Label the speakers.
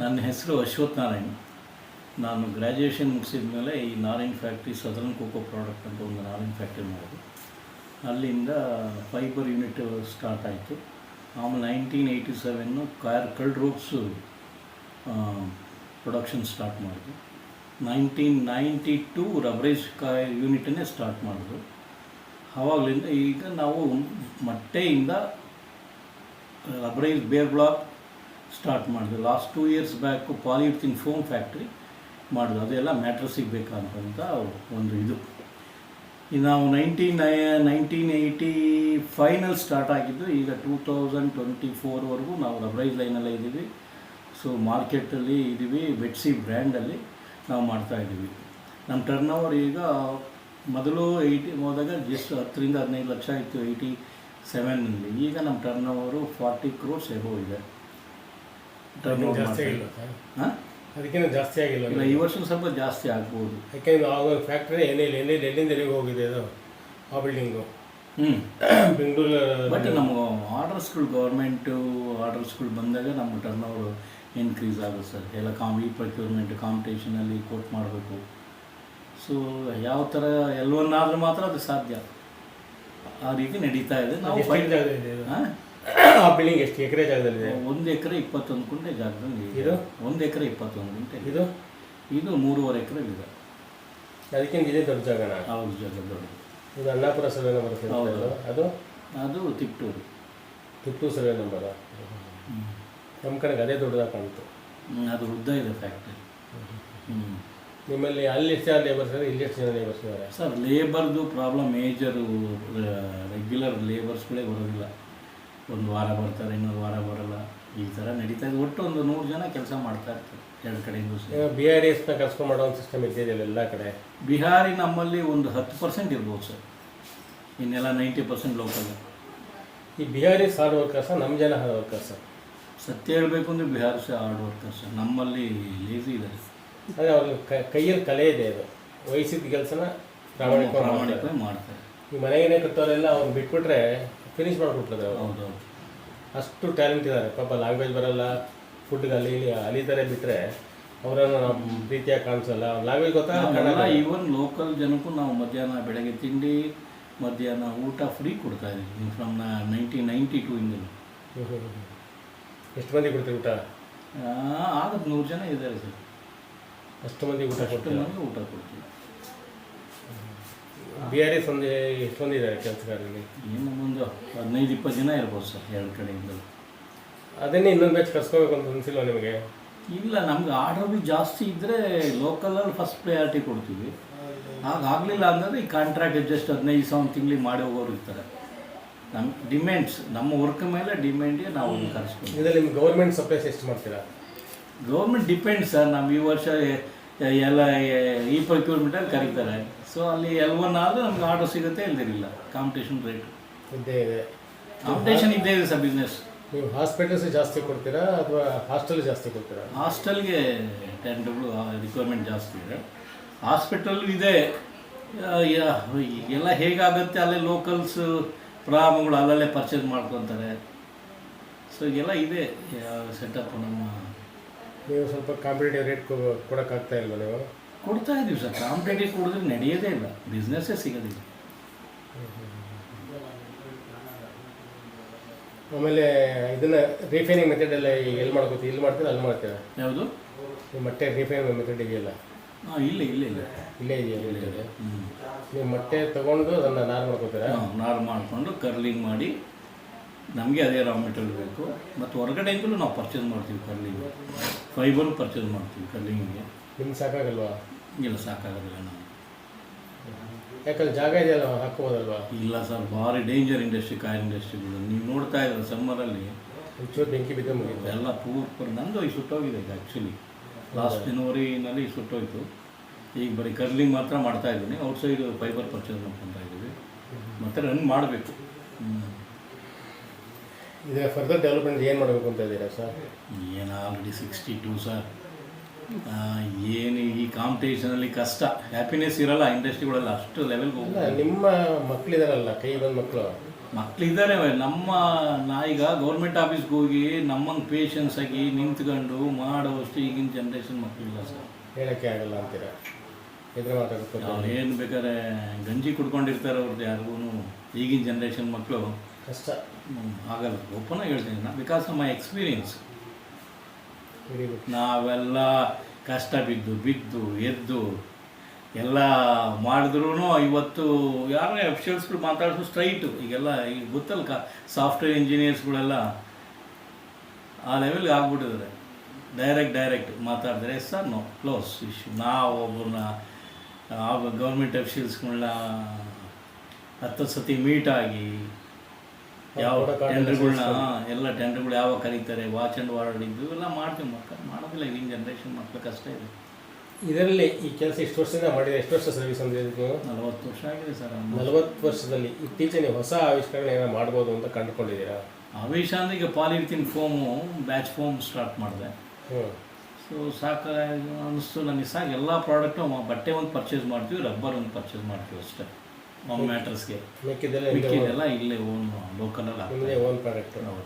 Speaker 1: ನನ್ನ ಹೆಸರು ಅಶ್ವಥ್ ನಾರಾಯಣ್. ನಾನು ಗ್ರ್ಯಾಜುಯೇಷನ್ ಮುಗಿಸಿದ ಮೇಲೆ ಈ Narayan factory southern coco product ಅಂತ ಒಂದು ನಾರಾಯಣ್ ಫ್ಯಾಕ್ಟ್ರಿ ಮಾಡಿದೆ. ಅಲ್ಲಿಂದ ಫೈಬರ್ ಯೂನಿಟ್ ಸ್ಟಾರ್ಟ್ ಆಯಿತು. ಆಮೇಲೆ nineteen eighty seven coir curled ropes production start ಮಾಡಿದ್ರು nineteen ninety two rubberised coir ಯೂನಿಟನ್ನೇ start ಮಾಡಿದ್ರು ಆವಾಗಲಿಂದ ಈಗ ನಾವು ಮೊಟ್ಟೆಯಿಂದ ರಬ್ರೈಸ್ ಬೇರ್ ಬ್ಲಾಕ್ ಸ್ಟಾರ್ಟ್ ಮಾಡಿದ್ವಿ last two years back polyurethane foam factory ಮಾಡಿದ್ವಿ ಅದೆಲ್ಲ ಮ್ಯಾಟ್ರಸಿಗೆ ಬೇಕಾದಂಥ ಒಂದು ಇದು. ಈಗ ನಾವು nineteen nineteen eighty final start ಆಗಿದ್ದು ಈಗ ಟೂ ತೌಸಂಡ್ ಟ್ವೆಂಟಿ ಫೋರ್ವರೆಗೂ ನಾವು ರಬ್ರೈಸ್ ಲೈನಲ್ಲೇ ಇದ್ದೀವಿ. ಸೊ ಮಾರ್ಕೆಟಲ್ಲಿ ಇದ್ದೀವಿ ಬೆಟ್ಸಿ ಬ್ರ್ಯಾಂಡಲ್ಲಿ ನಾವು ಮಾಡ್ತಾಯಿದ್ದೀವಿ ನಮ್ಮ ಟರ್ನ್ ಓವರ್ ಈಗ ಮೊದಲು ಏಯ್ಟಿ ಹೋದಾಗ ಜಸ್ಟ್ ಹತ್ತರಿಂದ ಹದಿನೈದು ಲಕ್ಷ ಇತ್ತು ಏಯ್ಟಿ ಸೆವೆನ್ನಲ್ಲಿ ಈಗ ನಮ್ಮ turn over forty crores above ಇದೆ.
Speaker 2: ಆಗಿಲ್ಲ ಸರ್
Speaker 1: ಹಾಂ?
Speaker 2: ಅದಕ್ಕಿಂತ ಜಾಸ್ತಿ ಆಗಿಲ್ಲ
Speaker 1: ಇಲ್ಲ ಈ ವರ್ಷ ಸ್ವಲ್ಪ ಜಾಸ್ತಿ ಆಗ್ಬೋದು.
Speaker 2: ಯಾಕೆಂದ್ರೆ ಆವಾಗ ಫ್ಯಾಕ್ಟ್ರಿ ಏನಿಲ್ಲ ಎಲ್ಲಿಂದ ಎಲ್ಲಿಂದ ಎಲ್ಲಿಗೆ ಹೋಗಿದೆ ಅದು? ಆ ಬಿಲ್ಡಿಂಗು
Speaker 1: ಹ್ಞೂ
Speaker 2: ಬೆಂಗಳೂರು
Speaker 1: ಬಟ್ ನಮ್ಮ ಆರ್ಡರ್ಸ್ಗಳು ಗೌರ್ಮೆಂಟು ಆರ್ಡರ್ಸ್ಗಳು ಬಂದಾಗ ನಮ್ಮ ಟರ್ನ್ ಓವರ್ ಇನ್ಕ್ರೀಸ್ ಆಗುತ್ತೆ ಸರ್. ಎಲ್ಲ ಕಾಮ್ ಈ ಪ್ರೊಕ್ಯೂರ್ಮೆಂಟ್ ಕಾಂಪಿಟೇಷನಲ್ಲಿ ಕೋಟ್ ಮಾಡಬೇಕು. ಸೊ ಯಾವ ಥರ ಎಲ್ಲವನ್ನಾದರೂ ಮಾತ್ರ ಅದು ಸಾಧ್ಯ. ಆ ರೀತಿ ನಡೀತಾ ಇದೆ. ನಾವು
Speaker 2: ಜಾಗದಲ್ಲಿ ಇದೆ ಇದು? ಆ ಬಿಲ್ಡಿಂಗ್ ಎಷ್ಟು ಎಕರೆ ಜಾಗದಲ್ಲಿದೆ
Speaker 1: ಒಂದು ಎಕರೆ ಇಪ್ಪತ್ತೊಂದು ಗುಂಟೆ ಜಾಗದಲ್ಲಿ ಇದೆ.
Speaker 2: ಇದು?
Speaker 1: ಒಂದು ಎಕರೆ ಇಪ್ಪತ್ತೊಂದು ಗುಂಟೆ ಇದೆ.
Speaker 2: ಇದು?
Speaker 1: ಇದು ಮೂರುವರೆ ಎಕರೆ ಇದೆ
Speaker 2: ಅದಕ್ಕಿಂತ ಇದೇ ದೊಡ್ಡ ಜಾಗನ?
Speaker 1: ಹೌದು ಜಾಗ ದೊಡ್ಡದು.
Speaker 2: ಇದು ಅನ್ನಾಪುರ ಸರ್ವೆ ನಂಬರ್
Speaker 1: ಹೌದು.
Speaker 2: ಅದು?
Speaker 1: ಅದು ತಿಪ್ಟೂರು.
Speaker 2: Tiptur survey number? ನಮ್ಮ ಕಡೆಗೆ ಅದೇ ದೊಡ್ಡದಾಗ ಕಾಣ್ತು.
Speaker 1: ಅದು ಉದ್ದ ಇದೆ ಫ್ಯಾಕ್ಟ್ರಿ. ಹ್ಞೂ
Speaker 2: ನಿಮ್ಮಲ್ಲಿ ಅಲ್ಲಿ ಎಷ್ಟು ಜನ ಲೇಬರ್ಸ್ ಇದ್ದಾರೆ ಇಲ್ಲಿ ಎಷ್ಟು ಜನ ಲೇಬರ್ಸ್ ಇದ್ದಾರೆ
Speaker 1: ಸರ್ ಲೇಬರ್ದು ಪ್ರಾಬ್ಲಮ್ ಮೇಜರು ರೆಗ್ಯುಲರ್ ಲೇಬರ್ಸ್ಗಳೇ ಬರೋದಿಲ್ಲ. ಒಂದು ವಾರ ಬರ್ತಾರೆ ಇನ್ನೊಂದು ವಾರ ಬರಲ್ಲ. ಈ ಥರ ನಡೀತಾ ಇದೆ. ಒಟ್ಟು ಒಂದು ನೂರು ಜನ ಕೆಲಸ ಮಾಡ್ತಾ ಇರ್ತಾರೆ ಎರಡು ಕಡೆಯಿಂದ ಸೇರಿ
Speaker 2: ಬಿ ಆರ್ ಎಸ್ನ ಕೆಲಸ ಮಾಡೋ ಸಿಸ್ಟಮ್ ಇದೆಯಲ್ಲ ಎಲ್ಲ ಕಡೆ?
Speaker 1: ಬಿಹಾರಿ ನಮ್ಮಲ್ಲಿ ಒಂದು ಹತ್ತು ಪರ್ಸೆಂಟ್ ಇರ್ಬೋದು ಸರ್. ಇನ್ನೆಲ್ಲ ನೈಂಟಿ ಪರ್ಸೆಂಟ್ ಲೋಕಲ್
Speaker 2: ಈ ಬಿಹಾರಿ ಹಾರ್ಡ್ ವರ್ಕರ್ಸ ನಮ್ಮ ಜನ ಹಾರ್ಡ್ ವರ್ಕರ್ಸ
Speaker 1: ಸತ್ಯ ಹೇಳಬೇಕು ಅಂದರೆ ಬಿಹಾರ ಸಹ ಹಾರ್ಡ್ ವರ್ಕರ್ಸ್ ನಮ್ಮಲ್ಲಿ ಲೇಸಿ ಇದೆ
Speaker 2: ಅದೇ ಅವ್ರ ಕೈಯಲ್ಲಿ ಕಲೆ ಇದೆ ಅದು. ವಹಿಸಿದ ಕೆಲಸನ ಪ್ರಾಮಾಣಿಕವಾಗಿ ಮಾಡ್ತಾರೆ. ಈ ಮನೆಗೇನೆ ಕಟ್ಟೋರೆಲ್ಲ ಅವ್ನು ಬಿಟ್ಬಿಟ್ರೆ ಫಿನಿಶ್ ಮಾಡಿಬಿಟ್ರೆ ಹೌದು
Speaker 1: ಹೌದೌದು.
Speaker 2: ಅಷ್ಟು ಟ್ಯಾಲೆಂಟ್ ಇದ್ದಾರೆ. ಪಾಪ ಲ್ಯಾಂಗ್ವೇಜ್ ಬರಲ್ಲ ಫುಡ್ಗೆ ಅಲ್ಲಿ ಇಲ್ಲಿ ಅಲಿತಾರೆ ಬಿಟ್ಟರೆ ಅವರನ್ನು ನಾವು ಪ್ರೀತಿಯಾಗಿ ಕಾಣಿಸಲ್ಲ. ಲ್ಯಾಂಗ್ವೇಜ್ ಗೊತ್ತಾ?
Speaker 1: ನಾವೆಲ್ಲ ಈವನ್ ಲೋಕಲ್ ಜನಕ್ಕೂ ನಾವು ಮಧ್ಯಾಹ್ನ ಬೆಳಗ್ಗೆ ತಿಂಡಿ ಮಧ್ಯಾಹ್ನ ಊಟ ಫ್ರೀ ಕೊಡ್ತಾ ಇದ್ದೀವಿ. ಫ್ರಮ್ ನೈನ್ಟೀನ್ ನೈಂಟಿ ಟೂ ಇಂದಲೂ.
Speaker 2: ಎಷ್ಟು ಮಂದಿ ಕೊಡ್ತೀವಿ ಊಟ?
Speaker 1: ಆಗ ನೂರು ಜನ ಇದ್ದಾರೆ ಸರ್.
Speaker 2: ಅಷ್ಟು ಮಂದಿ ಊಟ
Speaker 1: ಕೊಟ್ಟು ಊಟ ಕೊಡ್ತೀವಿ.
Speaker 2: ಬಿ ಆರ್ ಎಸ್ ಒಂದು ಎಷ್ಟು ಮಂದಿ ಇದ್ದಾರೆ ಕೆಲಸಗಾರರಲ್ಲಿ
Speaker 1: ಏನು ಒಂದು ಹದಿನೈದು ಇಪ್ಪತ್ತು ಜನ ಇರ್ಬೋದು ಸರ್ ಎರಡು ಕಡೆಯಿಂದ
Speaker 2: ಅದನ್ನೇ ಇನ್ನೊಂದು ಬ್ಯಾಚ್ ಕರ್ಸ್ಕೋಬೇಕು ಅಂತ ಅನಿಸಿಲ್ಲ ನಿಮಗೆ?
Speaker 1: ಇಲ್ಲ ನಮ್ಗೆ ಆರ್ಡರ್ಗಳು ಜಾಸ್ತಿ ಇದ್ದರೆ ಲೋಕಲಲ್ಲಿ ಫಸ್ಟ್ ಪ್ರಯಾರಿಟಿ ಕೊಡ್ತೀವಿ. ಹಾಗಾಗಲಿಲ್ಲ ಅಂದರೆ ಈ ಕಾಂಟ್ರಾಕ್ಟ್ ಜಸ್ಟ್ ಹದಿನೈದು ಸಾವಿರ ತಿಂಗಳಿಗೆ ಮಾಡಿ ಹೋಗೋರು ಇರ್ತಾರೆ. ನಮ್ಮ ಡಿಮ್ಯಾಂಡ್ಸ್ ನಮ್ಮ ವರ್ಕ್ ಮೇಲೆ ಡಿಮ್ಯಾಂಡ್ಗೆ ನಾವು ಕರೆಸ್ಕೊಂಡು
Speaker 2: ಇದರಲ್ಲಿ ನಿಮ್ಗೆ ಗೌರ್ಮೆಂಟ್ ಸಪ್ಲೈಸ್ ಎಷ್ಟು ಮಾಡ್ತೀರಾ?
Speaker 1: ಗೌರ್ಮೆಂಟ್ ಡಿಪೆಂಡ್ ಸರ್ ನಾವು ಈ ವರ್ಷ ಎಲ್ಲ ಈ ಕಿಲೋಮೀಟರ್ ಕರೀತಾರೆ. ಸೊ ಅಲ್ಲಿ ಎಲ್ ಒನ್ ಆದರೆ ನಮ್ಗೆ ಆರ್ಡರ್ ಸಿಗುತ್ತೆ ಇಲ್ದಿರಿಲ್ಲ. ಕಾಂಪಿಟೇಷನ್ ರೇಟ್
Speaker 2: ಇದ್ದೇ ಇದೆ.
Speaker 1: ಕಾಂಪಿಟೇಷನ್ ಇದ್ದೇ ಇದೆ ಸರ್ ಬಿಸ್ನೆಸ್
Speaker 2: ನೀವು ಹಾಸ್ಪಿಟಲ್ಸ್ ಜಾಸ್ತಿ ಕೊಡ್ತೀರಾ ಅಥವಾ ಹಾಸ್ಟೆಲ್ ಜಾಸ್ತಿ ಕೊಡ್ತೀರಾ?
Speaker 1: ಹಾಸ್ಟೆಲ್ಗೆ ಟೆಂಟ್ಗಳು ರಿಕ್ವೈರ್ಮೆಂಟ್ ಜಾಸ್ತಿ ಇದೆ. ಹಾಸ್ಪಿಟಲ್ ಇದೆ. ಎಲ್ಲ ಹೇಗಾಗುತ್ತೆ ಅಲ್ಲೇ ಲೋಕಲ್ಸ್ ಪ್ರಾಬ್ಲಮ್ಗಳು ಅಲ್ಲಲ್ಲೇ ಪರ್ಚೇಸ್ ಮಾಡ್ಕೊತಾರೆ. ಸೊ ಎಲ್ಲ ಇದೆ ಸೆಟಪ್ ನಮ್ಮ
Speaker 2: ನೀವು ಸ್ವಲ್ಪ ಕಾಂಪಿಟೇಟಿವ್ ರೇಟ್ ಕೊಡೋಕ್ಕಾಗ್ತಾ ಇಲ್ವಾ ನೀವು?
Speaker 1: ಕೊಡ್ತಾ ಇದ್ದೀವಿ ಸರ್. ಕಾಂಪಿಟೇಟಿವ್ ಕೊಡಿದ್ರೆ ನಡೆಯೋದೇ ಇಲ್ಲ. ಬಿಸ್ನೆಸ್ಸೇ ಸಿಗೋದಿಲ್ಲ.
Speaker 2: ಆಮೇಲೆ ಇದನ್ನ ರಿಫೈನಿಂಗ್ ಮೆಥಡ್ ಎಲ್ಲ ಎಲ್ಲಿ ಮಾಡ್ಕೋತೀವಿ ಇಲ್ಲಿ ಮಾಡ್ತೀರಾ ಅಲ್ಲಿ ಮಾಡ್ತೀರಾ?
Speaker 1: ಯಾವುದು?
Speaker 2: ನೀವು ಮೊಟ್ಟೆ ರಿಫೈನಿಂಗ್ ಮೆಥಡ್ ಇದೆಯಲ್ಲ?
Speaker 1: ಹಾಂ ಇಲ್ಲ ಇಲ್ಲ ಇಲ್ಲ.
Speaker 2: ಇಲ್ಲೇ ಇದೆಯಲ್ಲ ಇಲ್ಲೇ ನೀವು ಮೊಟ್ಟೆ ತಗೊಂಡು ಅದನ್ನು ನಾರು ಮಾಡ್ಕೋತೀರಾ?
Speaker 1: ನಾರು ಮಾಡಿಕೊಂಡು ಕರ್ಲಿಂಗ್ ಮಾಡಿ ನಮಗೆ ಅದೇ ರಾ ಮೆಟೀರಿಯಲ್ ಬೇಕು. ಮತ್ತು ಹೊರಗಡೆಯಿಂದಲೂ ನಾವು ಪರ್ಚೇಸ್ ಮಾಡ್ತೀವಿ ಕರ್ಲಿಂಗ್. ಫೈಬರ್ ಪರ್ಚೇಸ್ ಮಾಡ್ತೀವಿ ಕರ್ಲಿಂಗಿಗೆ.
Speaker 2: ನಿಮ್ಗೆ ಸಾಕಾಗಲ್ವಾ?
Speaker 1: ಇಲ್ಲ ಸಾಕಾಗೋದಿಲ್ಲ ನಾವು
Speaker 2: ಯಾಕಂದ್ರೆ ಜಾಗ ಇದೆಯಲ್ಲ ಹಾಕ್ಬೋದಲ್ವಾ?
Speaker 1: ಇಲ್ಲ ಸರ್ ಭಾರಿ ಡೇಂಜರ್ ಇಂಡಸ್ಟ್ರಿ ಕಾರ್ ಇಂಡಸ್ಟ್ರಿಗಳು ನೀವು ನೋಡ್ತಾ ಇದ್ರೆ ಸಮ್ಮರಲ್ಲಿ
Speaker 2: ಒಂಚೂರು ಬೆಂಕಿ ಬಿದ್ದ ಮುಗಿತು.
Speaker 1: ಎಲ್ಲ ಪೂರ್ ನಂದು ಈ ಸುಟ್ಟೋಗಿದೆ ಈಗ ಆ್ಯಕ್ಚುಲಿ ಲಾಸ್ಟ್ ಜನವರಿನಲ್ಲಿ ಸುಟ್ಟೋಯ್ತು. ಈಗ ಬರೀ ಕರ್ಲಿಂಗ್ ಮಾತ್ರ ಮಾಡ್ತಾ ಇದ್ದೀನಿ. ಔಟ್ಸೈಡ್ ಫೈಬರ್ ಪರ್ಚೇಸ್ ಮಾಡ್ಕೊತಾ ಇದ್ದೀವಿ. ಮತ್ತು ರನ್ ಮಾಡಬೇಕು.
Speaker 2: ಇದನ್ನ ಫರ್ದರ್ ಡೆವಲಪ್ಮೆಂಟ್ ಏನು ಮಾಡಬೇಕು ಅಂತ ಇದ್ದೀರಾ ಸರ್?
Speaker 1: ಏನು ಆಲ್ರೆಡಿ ಸಿಕ್ಸ್ಟಿ ಟೂ ಸರ್ ಏನು ಈ ಕಾಂಪಿಟೇಷನಲ್ಲಿ ಕಷ್ಟ. ಹ್ಯಾಪಿನೆಸ್ ಇರಲ್ಲ ಇಂಡಸ್ಟ್ರಿಗಳೆಲ್ಲ ಅಷ್ಟು ಲೆವೆಲ್ಗೆ ಹೋಗಲ್ಲ
Speaker 2: ನಿಮ್ಮ ಮಕ್ಕಳಿದಾರಲ್ಲ ಕೈ ಬಂದ ಮಕ್ಕಳು
Speaker 1: ಮಕ್ಕಳಿದ್ದಾರೆ ನಮ್ಮ ನಾ ಈಗ ಗೌರ್ಮೆಂಟ್ ಆಫೀಸ್ಗೆ ಹೋಗಿ ನಮ್ಮಂಗೆ ಪೇಷನ್ಸ್ ಆಗಿ ನಿಂತ್ಕೊಂಡು ಮಾಡುವಷ್ಟು ಈಗಿನ ಜನ್ರೇಷನ್ ಮಕ್ಕಳಿಲ್ಲ ಸರ್
Speaker 2: ಹೇಳಕ್ಕೆ ಆಗಲ್ಲ ಅಂತೀರಾ?
Speaker 1: ಅವ್ರು ಏನು ಬೇಕಾದ್ರೆ ಗಂಜಿ ಕುಡ್ಕೊಂಡಿರ್ತಾರೆ ಅವ್ರದ್ದು ಯಾರಿಗೂ ಈಗಿನ ಜನ್ರೇಷನ್ ಮಕ್ಕಳು
Speaker 2: ಕಷ್ಟ.
Speaker 1: ಆಗಲ್ಲ. ಓಪನ್ ಆಗಿ ಹೇಳ್ತೀನಿ ನಾ ಬಿಕಾಸ್ ಆಫ್ ಮೈ ಎಕ್ಸ್ಪೀರಿಯನ್ಸ್ ನಾವೆಲ್ಲ ಕಷ್ಟ ಬಿದ್ದು ಬಿದ್ದು ಎದ್ದು ಎಲ್ಲ ಮಾಡಿದ್ರೂ ಇವತ್ತು ಯಾರೇ ಅಫಿಷಿಯಲ್ಸ್ಗಳು ಮಾತಾಡಿಸೋ ಸ್ಟ್ರೈಟು ಈಗೆಲ್ಲ ಈಗ ಗೊತ್ತಲ್ಲ ಕ ಸಾಫ್ಟ್ವೇರ್ ಇಂಜಿನಿಯರ್ಸ್ಗಳೆಲ್ಲ ಆ ಲೆವೆಲ್ಗೆ ಆಗ್ಬಿಟ್ಟಿದ್ದಾರೆ. ಡೈರೆಕ್ಟ್ ಡೈರೆಕ್ಟ್ ಮಾತಾಡಿದ್ರೆ ಸರ್ ನೋ ಕ್ಲೋಸ್ ಇಶ್ಯೂ ನಾವು ಒಬ್ಬರನ್ನ ಗೌರ್ಮೆಂಟ್ ಅಫಿಷಿಯಲ್ಸ್ಗಳನ್ನ ಹತ್ತು ಸತಿ ಮೀಟ್ ಆಗಿ ಯಾವ ಟೆಂಡರ್ಗಳನ್ನ ಎಲ್ಲ ಟೆಂಡರ್ಗಳು ಯಾವಾಗ ಕರೀತಾರೆ ವಾಚ್ ಆ್ಯಂಡ್ ವಾರ್ಡ್ ಇದ್ದು ಇವೆಲ್ಲ ಮಾಡ್ತೀವಿ ಮಕ್ಕಳು ಮಾಡೋದಿಲ್ಲ ಈಗಿನ ಜನ್ರೇಷನ್ ಮಕ್ಕಳು ಕಷ್ಟ ಇದೆ.
Speaker 2: ಇದರಲ್ಲಿ ಈ ಕೆಲಸ ಇಷ್ಟು ವರ್ಷದಿಂದ ಮಾಡಿದೆ ಎಷ್ಟು ವರ್ಷ ಸರ್ವಿಸ್ ಅಂದರೆ ನೀವು
Speaker 1: ನಲವತ್ತು ವರ್ಷ ಆಗಿದೆ ಸರ್
Speaker 2: ನಲವತ್ತು ವರ್ಷದಲ್ಲಿ ಇತ್ತೀಚೆಗೆ ಹೊಸ ಆವಿಷ್ಕಾರಗಳು ಏನೋ ಮಾಡ್ಬೋದು ಅಂತ ಕಂಡುಕೊಂಡಿದ್ದೀರಾ?
Speaker 1: ಆವೇಶ ಅಂದ್ರೆ ಈಗ polythene foam batch foam start ಮಾಡಿದೆ.
Speaker 2: ಹ್ಞೂ
Speaker 1: ಸೊ ಸಾಕು ಅನ್ನಿಸ್ತು ನನಗೆ ಸಾಕು ಎಲ್ಲ ಪ್ರಾಡಕ್ಟು ಬಟ್ಟೆ ಒಂದು ಪರ್ಚೇಸ್ ಮಾಡ್ತೀವಿ ರಬ್ಬರ್ ಒಂದು ಪರ್ಚೇಸ್ ಮಾಡ್ತೀವಿ ಅಷ್ಟೇ. ನಮ್ಮ ಮ್ಯಾಟ್ರಸ್ಗೆ ಮಿಕ್ಕಿದೆಲ್ಲ ಇಲ್ಲೇ ಓನ್ ಲೋಕಲಲ್ಲಿ
Speaker 2: ನಿಮ್ಮದೇ ಓನ್ ಪ್ರಾಡಕ್ಟ್
Speaker 1: ಹೌದು.